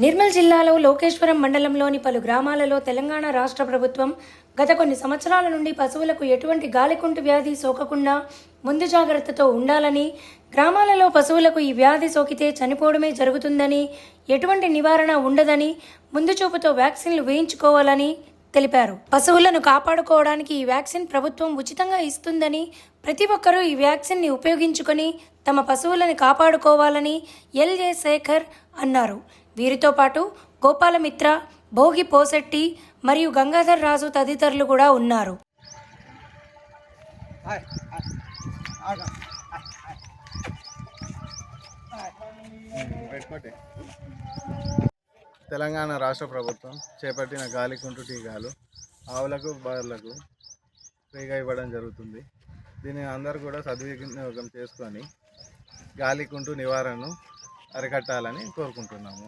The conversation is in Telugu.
నిర్మల్ జిల్లాలో లోకేశ్వరం మండలంలోని పలు గ్రామాలలో తెలంగాణ రాష్ట్ర ప్రభుత్వం గత కొన్ని సంవత్సరాల నుండి పశువులకు ఎటువంటి గాలికుంటు వ్యాధి సోకకుండా ముందు జాగ్రత్తతో ఉండాలని గ్రామాలలో పశువులకు ఈ వ్యాధి సోకితే చనిపోవడమే జరుగుతుందని ఎటువంటి నివారణ ఉండదని ముందు చూపుతో వ్యాక్సిన్లు వేయించుకోవాలని తెలిపారు పశువులను కాపాడుకోవడానికి ఈ వ్యాక్సిన్ ప్రభుత్వం ఉచితంగా ఇస్తుందని ప్రతి ఒక్కరూ ఈ వ్యాక్సిన్ని ఉపయోగించుకొని తమ పశువులను కాపాడుకోవాలని ఎల్ఏ శేఖర్ అన్నారు వీరితో పాటు గోపాలమిత్ర భోగి పోసెట్టి మరియు గంగాధర్ రాజు తదితరులు కూడా ఉన్నారు పెట్టుకోండి తెలంగాణ రాష్ట్ర ప్రభుత్వం చేపట్టిన గాలికుంటు టీకాలు ఆవులకు బర్రెలకు ఫ్రీగా ఇవ్వడం జరుగుతుంది. దీన్ని అందరూ కూడా సద్వినియోగం చేసుకొని గాలికుంటు నివారణను అరికట్టాలని కోరుకుంటున్నాము.